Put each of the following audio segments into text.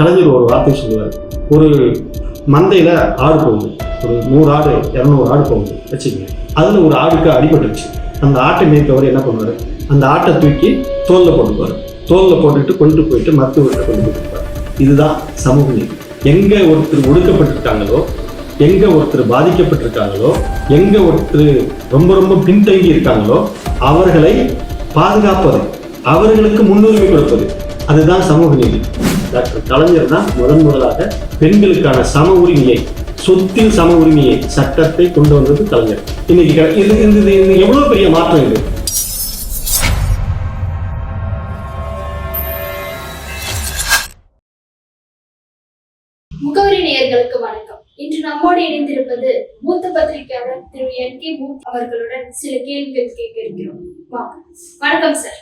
கலைஞர் ஒரு வார்த்தை சொல்லுவார். ஒரு மந்தையில் ஆடு போகுது. ஒரு நூறு ஆடு இரநூறு ஆடு போகுது. வச்சுக்கோங்க. அதில் ஒரு ஆடுக்கு அடிபட்டுருச்சு. அந்த ஆட்டை மேய்ப்பவர் என்ன பண்ணுவார்? அந்த ஆட்டை தூக்கி தோலில் போட்டுப்பார் தோலில் போட்டுட்டு கொண்டு போயிட்டு மருத்துவர்கிட்ட கொண்டு போட்டுப்பார் இதுதான் சமூக நீதி. எங்கே ஒருத்தர் ஒடுக்கப்பட்டிருக்காங்களோ எங்கே ஒருத்தர் பாதிக்கப்பட்டிருக்காங்களோ எங்கே ஒருத்தர் ரொம்ப ரொம்ப பின்தங்கி இருக்காங்களோ அவர்களை பாதுகாப்பது அவர்களுக்கு முன்னுரிமை கொடுப்பது அதுதான் சமூக நீதி. டாக்டர் கலைஞர் தான் முதன் முதலாக பெண்களுக்கான சம உரிமையை சொத்தில் சம உரிமையை சட்டத்தை கொண்டு வந்தது கலைஞர். இன்னைக்கு இது இது எவ்வளவு பெரிய மாற்றம் இது? முகவரி நேயர்களுக்கு வணக்கம். இன்று நம்மோடு இணைந்திருப்பது மூத்த பத்திரிகையாளர் திரு என் கே மூத் அவர்களுடன் சில கேள்விகள் கேட்க இருக்கிறோம். வணக்கம் சார்.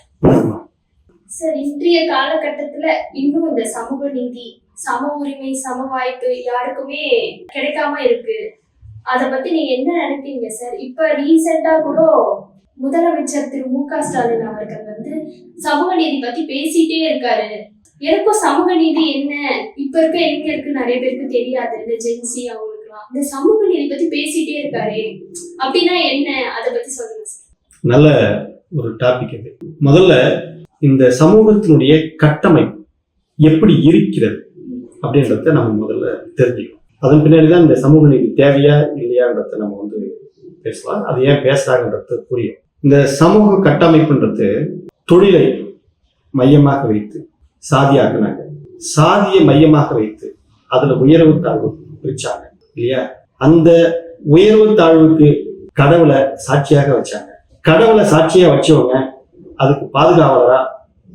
சார் இன்றைய காலகட்டத்துல இன்னும் இந்த சமூக நீதி சம உரிமை சம வாய்ப்பு யாருக்குமே கிடைக்காம இருக்கு. அத பத்தி நீங்க என்ன நினைப்பீங்க சார்? இப்ப ரீசெண்டா கூட முதலமைச்சர் திரு மு க ஸ்டாலின் அவர்கள் வந்து சமூக நீதி பத்தி பேசிட்டே இருக்காரு. எனக்கும் சமூக நீதி என்ன? இப்ப இருக்க இளைஞருக்கு நிறைய பேருக்கு தெரியாது. இந்த ஜென்சி அவங்களுக்குலாம் இந்த சமூக நீதி பத்தி பேசிட்டே இருக்காரு. அப்படின்னா என்ன? அதை பத்தி சொல்லுங்க சார். நல்ல ஒரு டாபிக் இது. முதல்ல இந்த சமூகத்தினுடைய கட்டமைப்பு எப்படி இருக்கிறது அப்படின்றத நம்ம முதல்ல தெரிஞ்சுக்கணும். அதன் பின்னாடி தான் இந்த சமூக நீதி தேவையா இல்லையான்றத நம்ம வந்து பேசலாம். அது ஏன் பேசுறாங்கன்றது புரியும். இந்த சமூக கட்டமைப்புன்றது தொழிலை மையமாக வைத்து சாதியாக்குனாங்க. சாதியை மையமாக வைத்து அதுல உயர்வு தாழ்வு பிரிச்சாங்க இல்லையா? அந்த உயர்வு தாழ்வுக்கு கடவுளை சாட்சியாக வச்சாங்க. கடவுளை சாட்சியா வச்சவங்க அதுக்கு பாதுகாவலரா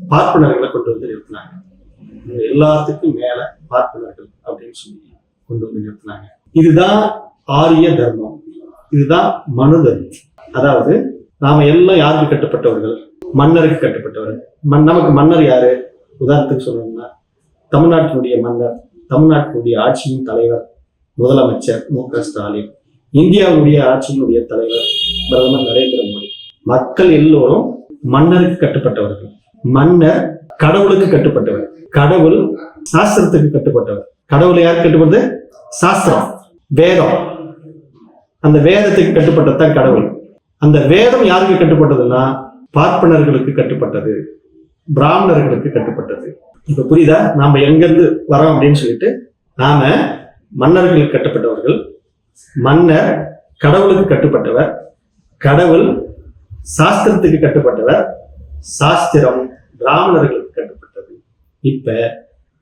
பார்ப்பனர்களை கொண்டு வந்து நிறுத்தினாங்க. எல்லாத்துக்கும் மேல பார்ப்பனர்கள் அப்படின்னு சொல்லி கொண்டு வந்து நிறுத்தினாங்க. இதுதான் ஆரிய தர்மம். இதுதான் மனு தர்மம். அதாவது நாம எல்லாம் யாருக்கு கட்டுப்பட்டவர்கள்? மன்னருக்கு கட்டுப்பட்டவர்கள். மண் நமக்கு மன்னர் யாரு? உதாரணத்துக்கு சொல்லணும்னா தமிழ்நாட்டினுடைய மன்னர் தமிழ்நாட்டினுடைய ஆட்சியின் தலைவர் முதலமைச்சர் மு. க. ஸ்டாலின். இந்தியாவுடைய ஆட்சியினுடைய தலைவர் பிரதமர் நரேந்திர மோடி. மக்கள் எல்லோரும் மன்னருக்கு கட்டுப்பட்டவர்கள் மன்னர் கடவுளுக்கு கட்டுப்பட்டவர். கடவுள் சாஸ்திரத்துக்கு கட்டுப்பட்டவர். கடவுளை யார் கட்டுப்படுது சாஸ்திரம். வேதம். அந்த வேதத்துக்கு கட்டுப்பட்டதுதான் கடவுள். அந்த வேதம் யாருக்கு கட்டுப்பட்டதுன்னா பார்ப்பனர்களுக்கு கட்டுப்பட்டது. பிராமணர்களுக்கு கட்டுப்பட்டது. இப்ப புரியுதா? நாம எங்கிருந்து வரோம் அப்படின்னு சொல்லிட்டு நாம மன்னர்களுக்கு கட்டுப்பட்டவர்கள் மன்னர் கடவுளுக்கு கட்டுப்பட்டவர் கடவுள் சாஸ்திரத்துக்கு கட்டுப்பட்டவர் சாஸ்திரம் பிராமணர்களுக்கு கட்டுப்பட்டது. இப்ப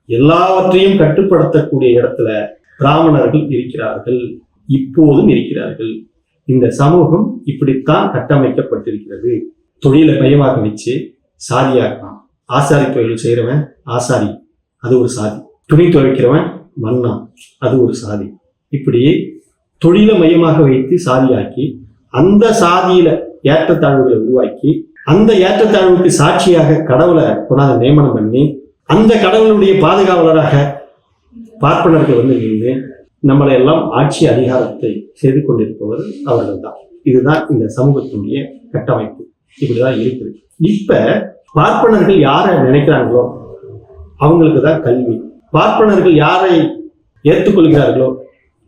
எல்லாவற்றையும் கட்டுப்படுத்தக்கூடிய இடத்துல பிராமணர்கள் இருக்கிறார்கள் இப்போதும் இருக்கிறார்கள். இந்த சமூகம் இப்படித்தான் கட்டமைக்கப்பட்டிருக்கிறது. தொழிலை மையமாக வச்சு சாதியாக்கலாம். ஆசாரி தொழில் செய்கிறவன் ஆசாரி அது ஒரு சாதி. துணி துவைக்கிறவன் மன்னா அது ஒரு சாதி. இப்படி தொழிலை மையமாக வைத்து சாதியாக்கி அந்த சாதியில ஏற்றத்தாழ்வுகளை உருவாக்கி அந்த ஏற்றத்தாழ்வுக்கு சாட்சியாக கடவுளை கொண்டாந்து நியமனம் பண்ணி அந்த கடவுளுடைய பாதுகாவலராக பார்ப்பனர்கள் வந்து நின்று நம்மளை எல்லாம் ஆட்சி அதிகாரத்தை செய்து கொண்டிருப்பவர் அவர்கள் தான் இதுதான் இந்த சமூகத்தினுடைய கட்டமைப்பு. இப்படிதான் இருக்குது. இப்ப பார்ப்பனர்கள் யாரை நினைக்கிறாங்களோ அவங்களுக்கு தான் கல்வி. பார்ப்பனர்கள் யாரை ஏற்றுக்கொள்கிறார்களோ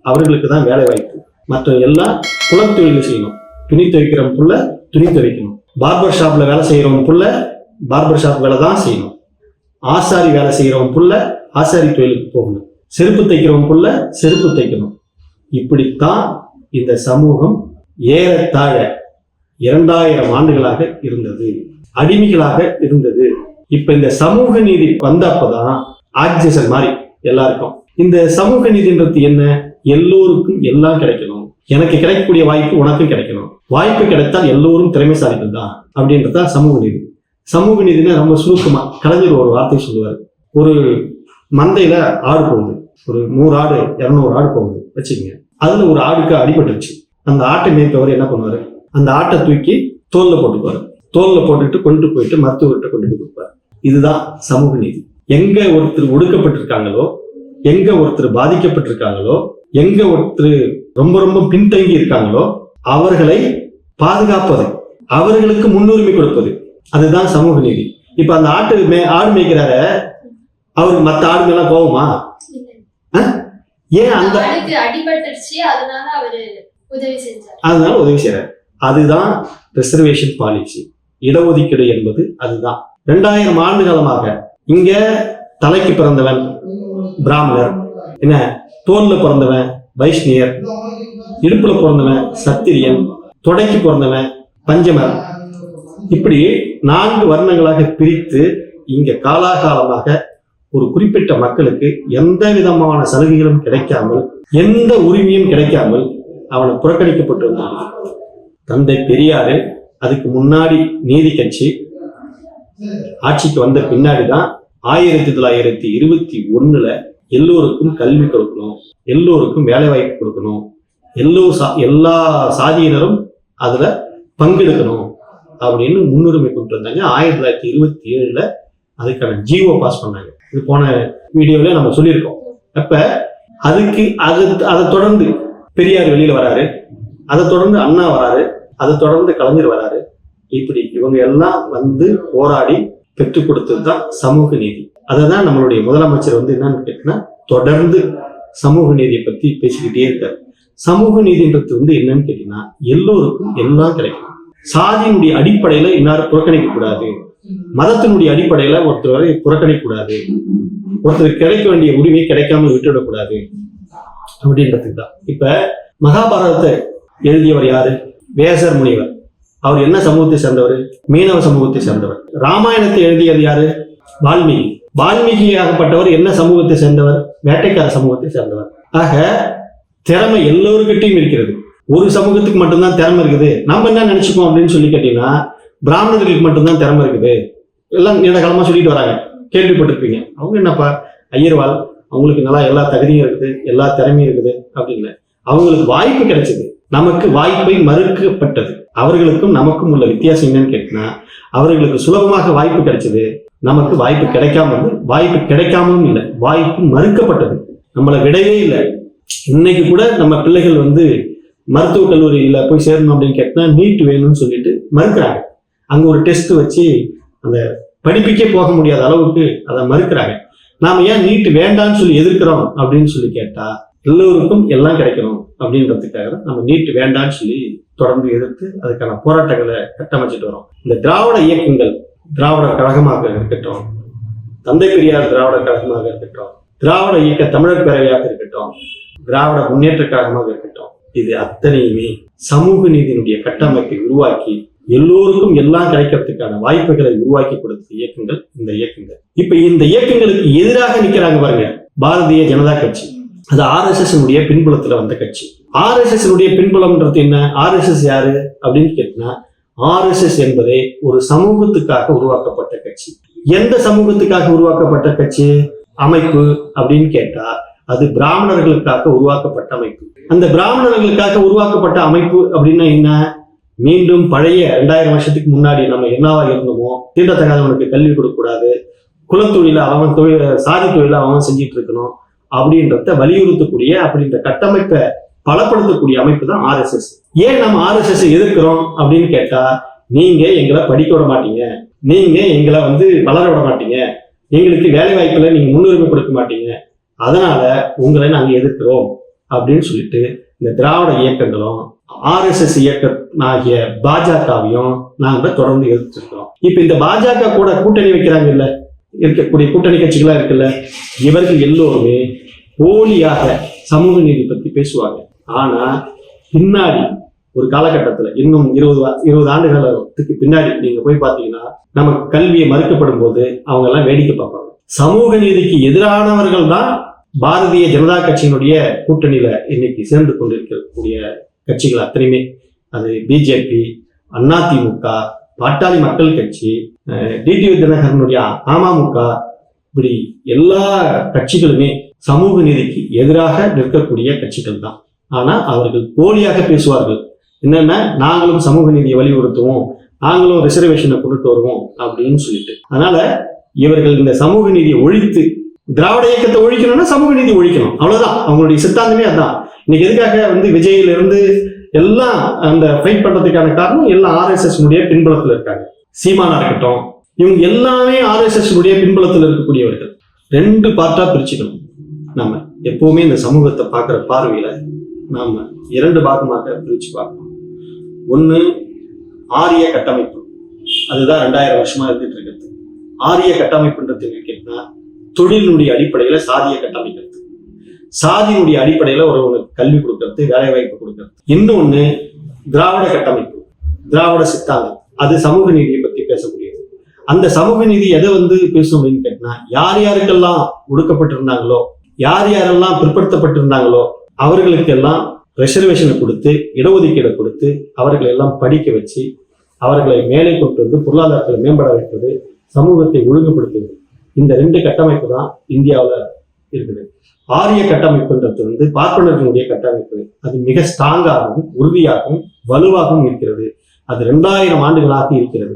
அவர்களுக்கு தான் வேலை வாய்ப்பு மற்ற எல்லாம் குலத்தொழில் செய்யணும். துணி துவைக்கிற புள்ள துணி துவைக்கணும். பார்பர் ஷாப்ல வேலை செய்யறவன் புள்ள பார்பர் ஷாப் வேலை தான் செய்யணும். ஆசாரி வேலை செய்யறவன் புள்ள ஆசாரி தொழிலுக்கு போகணும். செருப்பு தைக்கிறவன் புள்ள செருப்பு தைக்கணும். இப்படித்தான் இந்த சமூகம் ஏறத்தாழ இரண்டாயிரம் ஆண்டுகளாக இருந்தது. அடிமைகளாக இருந்தது. இப்ப இந்த சமூக நீதி வந்தப்பதான் ஆக்சிஜன் மாதிரி எல்லாருக்கும். இந்த சமூக நீதின்றது என்ன? எல்லோருக்கும் எல்லாம் கிடைக்கணும். எனக்கு கிடைக்கக்கூடிய வாய்ப்பு உனக்கும் கிடைக்கணும். வாய்ப்பு கிடைத்தால் எல்லோரும் திறமைசாலிகள் தான் அப்படின்றது தான் சமூக நீதி. சமூக நீதினா ரொம்ப சுருக்கமா கலைஞர் ஒரு வார்த்தை சொல்லுவார். ஒரு மந்தையில ஆடு போகுது. ஒரு நூறு ஆடு இரநூறு ஆடு போகுது. வச்சுக்கோங்க. அதுல ஒரு ஆடுக்கு அடிபட்டுருச்சு. அந்த ஆட்டை மேய்ப்பவர் என்ன பண்ணுவாரு? அந்த ஆட்டை தூக்கி தோல்ல போட்டுக்குவாரு. தோல்ல போட்டுட்டு கொண்டு போயிட்டு மருத்துவர்கிட்ட கொண்டு போய் கொடுப்பாரு இதுதான் சமூக நீதி. எங்க ஒருத்தர் ஒடுக்கப்பட்டிருக்காங்களோ எங்க ஒருத்தர் பாதிக்கப்பட்டிருக்காங்களோ எங்க ஒருத்தர் ரொம்ப ரொம்ப பின்தங்கி இருக்காங்களோ அவர்களை பாதுகாப்பது அவர்களுக்கு முன்னுரிமை கொடுப்பது அதுதான் சமூக நீதி. இப்ப அந்த ஆட்டு மே ஆடு மேய்க்கிறார அவருக்கு மற்ற ஆளுங்கெல்லாம் கோவமா? ஏன் அந்த அதனால உதவி செய்யறாரு அதுதான் ரிசர்வேஷன் பாலிசி இடஒதுக்கீடு என்பது அதுதான். ரெண்டாயிரம் ஆண்டு காலமாக இங்க தலைக்கு பிறந்தவன் பிராமணர். என்ன? தோல்ல பிறந்தவன் வைஷ்ணியர் இடுப்புல பிறந்தவன் சத்திரியன் தொடைக்கு பிறந்தவன் பஞ்சமர் இப்படி நான்கு வர்ணங்களாக பிரித்து இங்க காலாகாலமாக ஒரு குறிப்பிட்ட மக்களுக்கு எந்த விதமான சலுகைகளும் கிடைக்காமல் எந்த உரிமையும் கிடைக்காமல் அவனை புறக்கணிக்கப்பட்டு தந்தை பெரியாரு அதுக்கு முன்னாடி நீதி கட்சி ஆட்சிக்கு வந்த பின்னாடி தான் ஆயிரத்தி தொள்ளாயிரத்தி இருபத்தி ஒண்ணுல எல்லோருக்கும் கல்வி கொடுக்கணும். எல்லோருக்கும் வேலை வாய்ப்பு கொடுக்கணும். எல்லோ சா எல்லா சாதியினரும் அதில் பங்கெடுக்கணும் அப்படின்னு முன்னுரிமை கொண்டு வந்தாங்க. ஆயிரத்தி தொள்ளாயிரத்தி இருபத்தி ஏழில் அதுக்கான ஜிஓ பாஸ் பண்ணாங்க. இது போன வீடியோவில் நம்ம சொல்லியிருக்கோம். அப்போ அதுக்கு அது அதை தொடர்ந்து பெரியார் வெளியில் வராரு. அதை தொடர்ந்து அண்ணா வராரு. அதை தொடர்ந்து கலைஞர் வராரு. இப்படி இவங்க எல்லாம் வந்து போராடி பெற்றுக் கொடுத்தது தான் சமூக நீதி. அதை தான் நம்மளுடைய முதலமைச்சர் வந்து என்னன்னு கேட்டீங்கன்னா தொடர்ந்து சமூக நீதியை பத்தி பேசிக்கிட்டே இருக்காரு. சமூக நீதின்றது வந்து என்னன்னு கேட்டீங்கன்னா எல்லோருக்கும் எல்லாம் கிடைக்கும். சாதியினுடைய அடிப்படையில இன்னாரும் புறக்கணிக்க கூடாது மதத்தினுடைய அடிப்படையில வரை புறக்கணிக்க கூடாது ஒருத்தர் கிடைக்க வேண்டிய உரிமை கிடைக்காம விட்டுவிடக்கூடாது. அப்படின்றதுக்கு தான் இப்ப மகாபாரதத்தை எழுதியவர் யாரு? வேசர் முனிவர். அவர் என்ன சமூகத்தை சேர்ந்தவர்? மீனவ சமூகத்தை சேர்ந்தவர். ராமாயணத்தை எழுதியது யாரு? வால்மீகி. வால்மீகி ஆகப்பட்டவர் என்ன சமூகத்தை சேர்ந்தவர்? வேட்டைக்கார சமூகத்தை சேர்ந்தவர். ஆக திறமை எல்லோருக்கிட்டையும் இருக்கிறது. ஒரு சமூகத்துக்கு மட்டும்தான் திறமை இருக்குது. நம்ம என்ன நினைச்சுக்கோம் அப்படின்னு சொல்லி கேட்டீங்கன்னா பிராமணர்களுக்கு மட்டும்தான் திறமை இருக்குது. எல்லாம் நீண்ட காலமாக சொல்லிட்டு வராங்க. கேள்விப்பட்டிருப்பீங்க. அவங்க என்னப்பா? ஐயர்வாள் அவங்களுக்கு நல்லா எல்லா தகுதியும் இருக்குது எல்லா திறமையும் இருக்குது அப்படின்னு. அவங்களுக்கு வாய்ப்பு கிடைச்சது. நமக்கு வாய்ப்பை மறுக்கப்பட்டது. அவர்களுக்கும் நமக்கும் உள்ள வித்தியாசம் என்னன்னு கேட்டினா அவர்களுக்கு சுலபமாக வாய்ப்பு கிடைச்சது நமக்கு வாய்ப்பு கிடைக்காம இருந்து வாய்ப்பு கிடைக்காமலும் இல்லை. வாய்ப்பு மறுக்கப்பட்டது. நம்மளை விடவே இல்லை. இன்னைக்கு கூட நம்ம பிள்ளைகள் வந்து மருத்துவக் கல்லூரியில போய் சேரணும் அப்படின்னு கேட்டா நீட் வேணும்னு சொல்லிட்டு மறுக்கிறாங்க. அங்க ஒரு டெஸ்ட் வச்சு அந்த படிப்புக்கே போக முடியாத அளவுக்கு அதை மறுக்கிறாங்க. நாம ஏன் நீட் வேண்டாம்னு சொல்லி எதிர்க்கிறோம் அப்படின்னு சொல்லி கேட்டா எல்லோருக்கும் எல்லாம் கிடைக்கணும் அப்படின்றதுக்காக தான் நம்ம நீட் வேண்டாம்னு சொல்லி தொடர்ந்து எதிர்த்து அதுக்கான போராட்டங்களை கட்டமைச்சிட்டு வரோம். இந்த திராவிட இயக்கங்கள் திராவிட கழகமாக இருக்கட்டும் தந்தை பெரியார் திராவிட கழகமாக இருக்கட்டும் திராவிட இயக்க தமிழர் பேரவையாக இருக்கட்டும் திராவிட முன்னேற்ற கழகமாக இருக்கட்டும் இது அத்தனையுமே சமூக நீதியினுடைய கட்டமைப்பை உருவாக்கி எல்லோருக்கும் எல்லாம் கிடைக்கிறதுக்கான வாய்ப்புகளை உருவாக்கி கொடுத்த இயக்கங்கள் இந்த இயக்கங்கள். இப்ப இந்த இயக்கங்களுக்கு எதிராக நிக்கிறாங்க பாருங்க பாரதிய ஜனதா கட்சி. அது ஆர் எஸ் எஸ் பின்புலத்துல வந்த கட்சி. ஆர் எஸ் எஸ் பின்புலம்ன்றது என்ன? ஆர்எஸ்எஸ் யாரு? அப்படின்னு கேட்டீங்கன்னா ஆர்எஸ்எஸ் என்பதே ஒரு சமூகத்துக்காக உருவாக்கப்பட்ட கட்சி. எந்த சமூகத்துக்காக உருவாக்கப்பட்ட கட்சி? அமைப்பு அப்படின்னு கேட்டா அது பிராமணர்களுக்காக உருவாக்கப்பட்ட அமைப்பு. அந்த பிராமணர்களுக்காக உருவாக்கப்பட்ட அமைப்பு அப்படின்னா என்ன? மீண்டும் பழைய ரெண்டாயிரம் வருஷத்துக்கு முன்னாடி நம்ம என்னவா இருந்தோமோ தீண்டத்தகாதவனுக்கு கல்வி கொடுக்கக்கூடாது குலத்தொழில அவன் தொழில் சாதி தொழில அவன் செஞ்சிட்டு இருக்கணும் அப்படின்றத வலியுறுத்தக்கூடிய அப்படின்ற கட்டமைப்பை பலப்படுத்தக்கூடிய அமைப்பு தான் ஆர்எஸ்எஸ். ஏன் நம்ம ஆர்எஸ்எஸ் எதிர்க்கிறோம் அப்படின்னு கேட்டா நீங்க எங்களை படிக்க விட மாட்டீங்க. நீங்க எங்களை வந்து வளர விட மாட்டீங்க. எங்களுக்கு வேலை வாய்ப்புல நீங்க முன்னுரிமை கொடுக்க மாட்டீங்க. அதனால உங்களை நாங்க எதிர்க்கிறோம் அப்படின்னு சொல்லிட்டு இந்த திராவிட இயக்கங்களும் ஆர்எஸ்எஸ் இயக்கம் ஆகிய பாஜகவையும் நாங்க தொடர்ந்து எதிர்த்திருக்கிறோம். இப்ப இந்த பாஜக கூட கூட்டணி வைக்கிறாங்க இல்ல? இருக்கக்கூடிய கூட்டணி கட்சிகளா இருக்குல்ல? இவர்கள் எல்லோருமே போலியாக சமூக நீதி பத்தி பேசுவாங்க. ஆனா பின்னாடி ஒரு காலகட்டத்துல இன்னும் இருபது இருபது ஆண்டுகளுக்கு பின்னாடி நீங்க போய் பாத்தீங்கன்னா நமக்கு கல்வியை மறுக்கப்படும் போது அவங்க எல்லாம் வேடிக்கை பார்ப்பாங்க. சமூக நீதிக்கு எதிரானவர்கள் தான் பாரதிய ஜனதா கட்சியினுடைய கூட்டணியில இன்னைக்கு சேர்ந்து கொண்டிருக்கக்கூடிய கட்சிகள் அத்தனையுமே. அது பிஜேபி அதிமுக பாட்டாளி மக்கள் கட்சி டிடிவி தினகரனுடைய அமமுக இப்படி எல்லா கட்சிகளுமே சமூக நீதிக்கு எதிராக நிற்கக்கூடிய கட்சிகள் தான். ஆனா அவர்கள் போலியாக பேசுவார்கள். என்னென்ன? நாங்களும் சமூக நீதியை வலியுறுத்துவோம். நாங்களும் ரிசர்வேஷனை கொண்டுட்டு வருவோம் அப்படின்னு சொல்லிட்டு. அதனால இவர்கள் இந்த சமூக நீதியை ஒழித்து திராவிட இயக்கத்தை ஒழிக்கணும்னா சமூக நீதி ஒழிக்கணும். அவ்வளவுதான். அவங்களுடைய சித்தாந்தமே அதான். இன்னைக்கு எதுக்காக வந்து விஜயில இருந்து எல்லாம் அந்த ஃபைட் பண்றதுக்கான காரணம் எல்லாம் ஆர்எஸ்எஸ் உடைய பின்புலத்தில் இருக்காங்க. சீமானா இருக்கட்டும். இவங்க எல்லாமே ஆர்எஸ்எஸ் உடைய பின்புலத்தில் இருக்கக்கூடியவர்கள். ரெண்டு பார்ட்டா பிரிச்சுக்கணும் நம்ம எப்பவுமே இந்த சமூகத்தை பார்க்குற பார்வையில நாம இரண்டு பாகமாக பிரிச்சு பார்க்கணும். ஒன்று ஆரிய கட்டமைப்பு. அதுதான் ரெண்டாயிரம் வருஷமா இருந்துட்டு இருக்கிறது. ஆரிய கட்டமைப்புன்றது என்ன கேட்டா தொழிலினுடைய அடிப்படையில சாதியை கட்டமைக்கிறது. சாதியினுடைய அடிப்படையில ஒருவனுக்கு கல்வி கொடுக்கறது வேலை வாய்ப்பு கொடுக்கறது. இன்னொன்னு திராவிட கட்டமைப்பு திராவிட சித்தாந்தம். அது சமூக நீதியை பத்தி பேசக்கூடியது. அந்த சமூக நீதி எதை வந்து பேசும் அப்படின்னு கேட்டா யார் யாருக்கெல்லாம் ஒடுக்கப்பட்டிருந்தாங்களோ யார் யாரெல்லாம் பிற்படுத்தப்பட்டிருந்தாங்களோ அவர்களுக்கெல்லாம் ரிசர்வேஷனை கொடுத்து இடஒதுக்கீடை கொடுத்து அவர்களை எல்லாம் படிக்க வச்சு அவர்களை மேலே கொண்டு வந்து பொருளாதாரத்தை மேம்பட வைப்பது சமூகத்தை ஒழுங்குபடுத்துவது இந்த ரெண்டு கட்டமைப்பு தான் இந்தியாவில் இருக்குது. ஆரிய கட்டமைப்புன்றது வந்து பார்ப்பனர்களுடைய கட்டமைப்பு. அது மிக ஸ்ட்ராங்காகவும் உறுதியாகவும் வலுவாகவும் இருக்கிறது. அது ரெண்டாயிரம் ஆண்டுகளாக இருக்கிறது.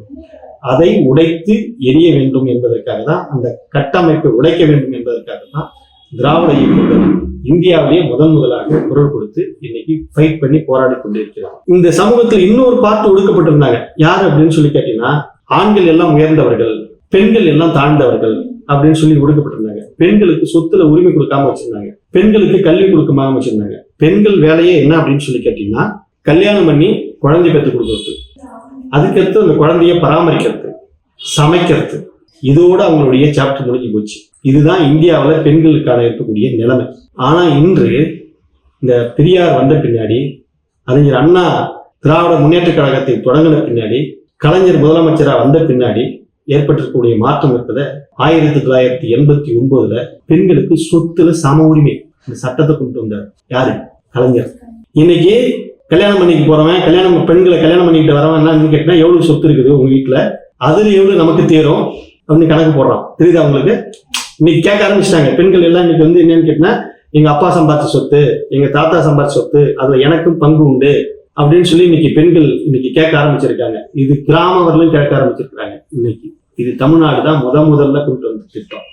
அதை உடைத்து எரிய வேண்டும் என்பதற்காக தான் அந்த கட்டமைப்பை உடைக்க வேண்டும் என்பதற்காக தான் திராவிட இயக்கங்கள் இந்தியாவிலேயே முதன் முதலாக குரல் கொடுத்து இன்னைக்கு ஃபைட் பண்ணி போராடி கொண்டிருக்கிறார். இந்த சமூகத்தில் இன்னொரு பார்த்து ஒடுக்கப்பட்டிருந்தாங்க. யார் அப்படின்னு சொல்லி கேட்டீங்கன்னா ஆண்கள் எல்லாம் உயர்ந்தவர்கள் பெண்கள் எல்லாம் தாழ்ந்தவர்கள் அப்படின்னு சொல்லி ஒடுக்கப்பட்டிருந்தாங்க. பெண்களுக்கு சொத்துல உரிமை கொடுக்காம வச்சிருந்தாங்க. பெண்களுக்கு கல்வி கொடுக்காம வச்சிருந்தாங்க. பெண்கள் வேலையே என்ன அப்படின்னு சொல்லி கேட்டீங்கன்னா கல்யாணம் பண்ணி குழந்தை பெற்று கொடுக்கறது. அதுக்கடுத்து அந்த குழந்தைய பராமரிக்கிறது சமைக்கிறது. இதோடு அவங்களுடைய சாப்டர் முடிஞ்சு போச்சு. இதுதான் இந்தியாவில் பெண்களுக்கான இருக்கக்கூடிய நிலைமை. ஆனால் இன்று இந்த பெரியார் வந்த பின்னாடி அறிஞர் அண்ணா திராவிட முன்னேற்ற கழகத்தை தொடங்கின பின்னாடி கலைஞர் முதலமைச்சராக வந்த பின்னாடி ஏற்பட்டிருக்கக்கூடிய மாற்றம் இருப்பதை ஆயிரத்தி தொள்ளாயிரத்தி எண்பத்தி ஒன்பதுல பெண்களுக்கு சொத்துல சம உரிமை இந்த சட்டத்தை கொண்டு வந்தார். யாரு? கலைஞர். இன்னைக்கு கல்யாணம் பண்ணிக்கு போறவன் கல்யாணம் பெண்களை கல்யாணம் பண்ணிக்கிட்டு வரவன் என்னன்னு கேட்டா எவ்வளவு சொத்து இருக்குது உங்க வீட்டுல? அதுல எவ்வளவு நமக்கு தேரும்? அப்படின்னு கணக்கு போடுறான். தெரியுது அவங்களுக்கு இன்னைக்கு கேட்க ஆரம்பிச்சிட்டாங்க. பெண்கள் எல்லாம் இன்னைக்கு வந்து என்னன்னு கேட்டா எங்க அப்பா சம்பாதிச்ச சொத்து எங்க தாத்தா சம்பாதிச்ச சொத்து அதுல எனக்கும் பங்கு உண்டு அப்படின்னு சொல்லி இன்னைக்கு பெண்கள் இன்னைக்கு கேட்க ஆரம்பிச்சிருக்காங்க. இது கிராம வரலும் கேட்க ஆரம்பிச்சிருக்காங்க இன்னைக்கு. இது தமிழ்நாடு தான் முத முதல்ல கொண்டு வந்த திட்டம்.